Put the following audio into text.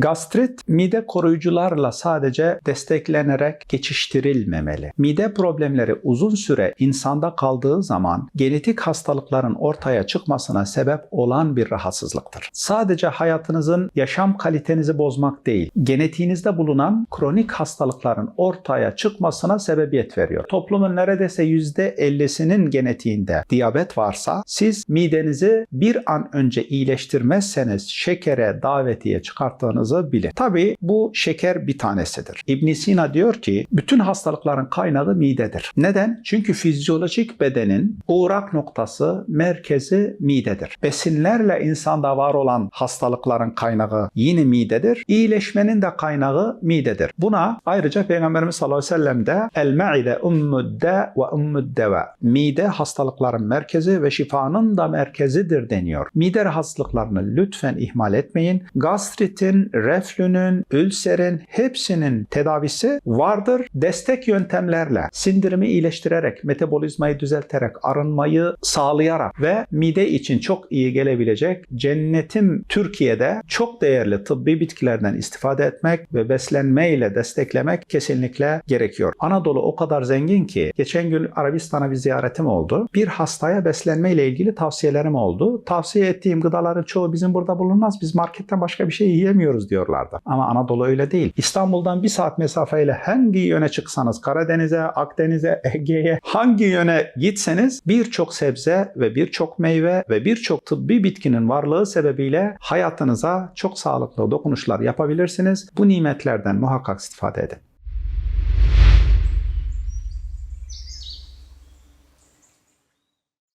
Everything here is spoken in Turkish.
Gastrit mide koruyucularla sadece desteklenerek geçiştirilmemeli. Mide problemleri uzun süre insanda kaldığı zaman genetik hastalıkların ortaya çıkmasına sebep olan bir rahatsızlıktır. Sadece hayatınızın yaşam kalitenizi bozmak değil, genetiğinizde bulunan kronik hastalıkların ortaya çıkmasına sebebiyet veriyor. Toplumun neredeyse %50'sinin genetiğinde diyabet varsa siz midenizi bir an önce iyileştirmezseniz şekere davetiye çıkarttığınızı bilin. Tabii bu şeker bir tanesidir. ibn Sina diyor ki bütün hastalıkların kaynağı midedir. Neden? Çünkü fizyolojik bedenin uğrak noktası, merkezi midedir. Besinlerle insanda var olan hastalıkların kaynağı yine midedir. İyileşmenin de kaynağı midedir. Buna ayrıca Peygamberimiz sallallahu aleyhi ve sellem de el-me'ide ummudde ve ummuddeve. Mide hastalıkların merkezi ve şifanın da merkezidir deniyor. Mide rahatsızlıklarını lütfen ihmal etmeyin. Gastritin, reflünün, ülserin hepsinin tedavisi vardır. Destek yöntemlerle sindirimi iyileştirerek, metabolizmayı düzelterek, arınmayı sağlayarak ve mide için çok iyi gelebilecek cennetim Türkiye'de çok değerli tıbbi bitkilerden istifade etmek ve beslenmeyle desteklemek kesinlikle gerekiyor. Anadolu o kadar zengin ki geçen gün Arabistan'a bir ziyaretim oldu. Bir hastaya beslenme ile ilgili tavsiyelerim oldu. Tavsiye ettiğim gıdaların çoğu bizim burada bulunmaz. Biz marketten başka bir şey yiyemiyoruz diyorlardı. Ama Anadolu öyle değil. İstanbul'dan bir saat mesafeyle hangi yöne çıksanız Karadeniz'e, Akdeniz'e, Ege'ye hangi yöne gitseniz birçok sebze ve birçok meyve ve birçok tıbbi bitkinin varlığı sebebiyle hayatınıza çok sağlıklı dokunuşlar yapabilirsiniz. Bu nimetlerden muhakkak istifade edin.